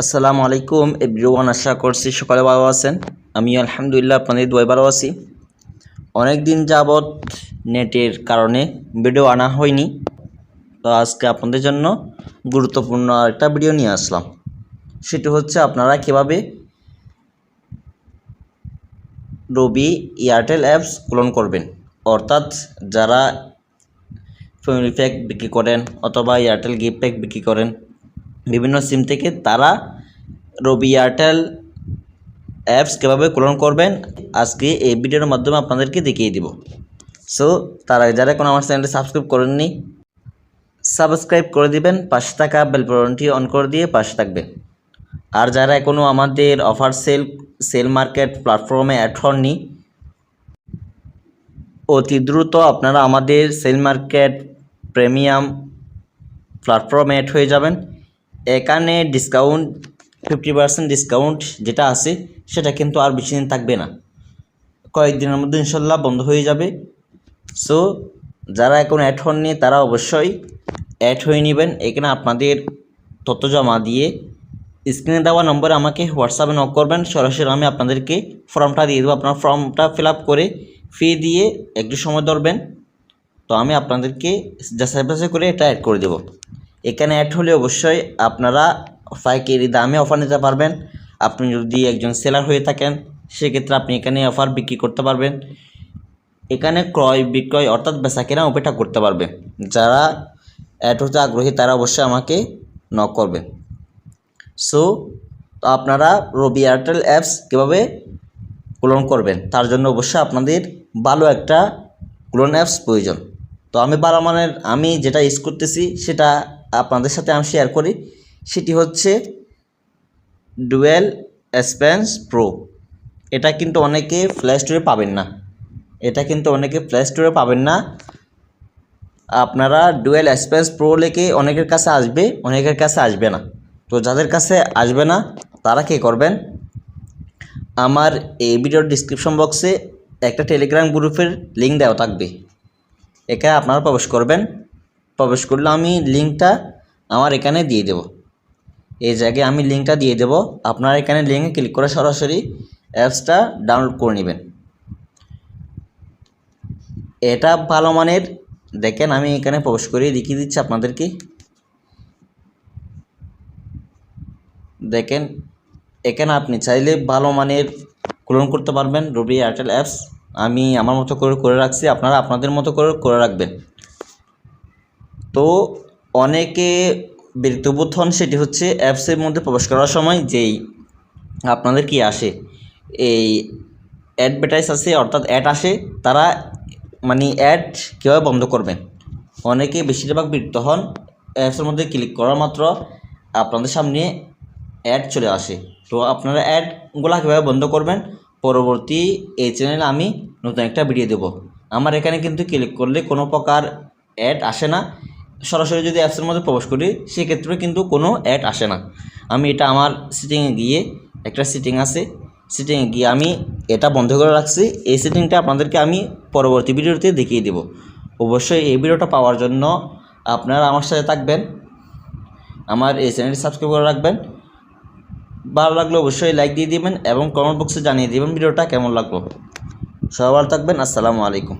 আসসালামু আলাইকুম এভরিওয়ান, আশা করছি সকালে ভালো আছেন। আমি আলহামদুলিল্লাহ আপনাদের দুয়াই ভালো আছি। অনেক দিন যাবৎ নেটের কারণে ভিডিও আনা হয়নি। তো আজকে আপনাদের জন্য গুরুত্বপূর্ণ একটা ভিডিও নিয়ে আসলাম। সেটি হচ্ছে আপনারা কীভাবে রবি এয়ারটেল অ্যাপস ক্লোন করবেন। অর্থাৎ যারা ফ্যামিলি প্যাক বিক্রি করেন অথবা এয়ারটেল গিফট প্যাক বিক্রি করেন বিভিন্ন সিম থেকে তারা রবি এয়ারটেল অ্যাপস কীভাবে ক্লোন করবেন, আজকে এই ভিডিওর মাধ্যমে আপনাদেরকে দেখিয়ে দিব। সো তারা যারা এখন আমার চ্যানেলটি সাবস্ক্রাইব করেননি সাবস্ক্রাইব করে দিবেন, পাশে থাকা বেল বাটনটি অন করে দিয়ে পাশে থাকবেন। আর যারা এখনও আমাদের অফার সেল সেল মার্কেট প্ল্যাটফর্মে অ্যাড হননি অতি দ্রুত আপনারা আমাদের সেল মার্কেট প্রিমিয়াম প্ল্যাটফর্মে অ্যাড হয়ে যাবেন। এখানে ডিসকাউন্ট ফিফটি পার্সেন্ট ডিসকাউন্ট যেটা আছে, সেটা কিন্তু আর বেশি দিন থাকবে না। কয়েকদিনের মধ্যে ইনশাল্লাহ বন্ধ হয়ে যাবে। সো যারা এখন অ্যাড হননি তারা অবশ্যই অ্যাড হয়ে নেবেন। এখানে আপনাদের তথ্য জমা দিয়ে স্ক্রিনে দেওয়া নম্বরে আমাকে হোয়াটসঅ্যাপে নক করবেন। সরাসরি আমি আপনাদেরকে ফর্মটা দিয়ে দেবো। আপনার ফর্মটা ফিল আপ করে ফি দিয়ে একটু সময় ধরবেন। তো আমি আপনাদেরকে যাচাই বাছাই করে এটা অ্যাড করে দেবো। এখানে অ্যাড হলে অবশ্যই আপনারা পাইকারি দামে অফার নিতে পারবেন। আপনি যদি একজন সেলার হয়ে থাকেন, সেক্ষেত্রে আপনি এখানে অফার বিক্রি করতে পারবেন। এখানে ক্রয়, বিক্রয় অর্থাৎ বেচা কেনা উপায়টা করতে পারবে। যারা অ্যাড হতে আগ্রহী, তারা অবশ্যই আমাকে নক করবেন সো আপনারা রবি এয়ারটেল অ্যাপস কীভাবে ক্লোন করবেন, তার জন্য অবশ্যই আপনাদের ভালো একটা ক্লোন অ্যাপস প্রয়োজন। তো আমি ভালো মানের, আমি যেটা ইউজ করতেছি, সেটা আপনাদের সাথে আমি শেয়ার করি, সেটি হচ্ছে ডুয়েল এসপেন্স প্রো এটা কিন্তু অনেকে প্লে স্টোরে পাবেন না। এটা কিন্তু অনেকে প্লে স্টোরে পাবেন না। আপনারা ডুয়েল এসপেন্স প্রো লেখে অনেকের কাছে আসবে, অনেকের কাছে আসবে না। তো যাদের কাছে আসবে না, তারা কী করবেন? আমার এই ভিডিওর ডিসক্রিপশন বক্সে একটা টেলিগ্রাম গ্রুপের লিঙ্ক দেওয়া থাকবে। এখানে আপনারা প্রবেশ করবেন। প্রবেশ করলে, আমি লিঙ্কটা আমার এখানে দিয়ে দেব। এই জায়গায় আমি লিঙ্কটা দিয়ে দেব। আপনারা এখানে লিঙ্কে ক্লিক করে সরাসরি অ্যাপসটা ডাউনলোড করে নেবেন। এটা ভালো মানের, দেখেন আমি এখানে প্রবেশ করে দেখিয়ে দিচ্ছি আপনাদেরকে। দেখেন, এখানে আপনি চাইলে ভালো মানের ক্লোন করতে পারবেন। Robi Airtel apps. আমি আমার মতো করে করে রাখছি, আপনারা আপনাদের মতো করে করে রাখবেন। তো অনেকে বিরক্তবোধ হন সেটি হচ্ছে অ্যাপসের মধ্যে প্রবেশ করার সময় যেই আপনাদের কি আসে? এই অ্যাডভার্টাইজ আসে, অর্থাৎ অ্যাড আসে, তারা মানে অ্যাড কীভাবে বন্ধ করবেন অনেকে বেশিরভাগ বিরক্ত হন অ্যাপসের মধ্যে ক্লিক করার মাত্র আপনাদের সামনে অ্যাড চলে আসে। তো আপনারা অ্যাডগুলো কীভাবে বন্ধ করবেন? পরবর্তী এই চ্যানেলে আমি নতুন একটা ভিডিও দেবো। আমার এখানে কিন্তু ক্লিক করলে কোনো প্রকার অ্যাড আসে না। সরাসরি যদি অ্যাপসের মধ্যে প্রবেশ করি, সেক্ষেত্রে কিন্তু কোনো অ্যাড আসে না। আমি এটা আমার সিটিংয়ে গিয়ে, একটা সিটিং আছে সিটিংয়ে গিয়ে আমি এটা বন্ধ করে রাখছি। এই সিটিংটা আপনাদেরকে আমি পরবর্তী ভিডিওতে দেখিয়ে দেব। অবশ্যই এই ভিডিওটা পাওয়ার জন্য আপনারা আমার সাথে থাকবেন, আমার এই চ্যানেলটি সাবস্ক্রাইব করে রাখবেন। ভালো লাগলে অবশ্যই লাইক দিয়ে দিবেন এবং কমেন্ট বক্সে জানিয়ে দিবেন ভিডিওটা কেমন লাগল। সবাই ভালো থাকবেন, আসসালামু আলাইকুম।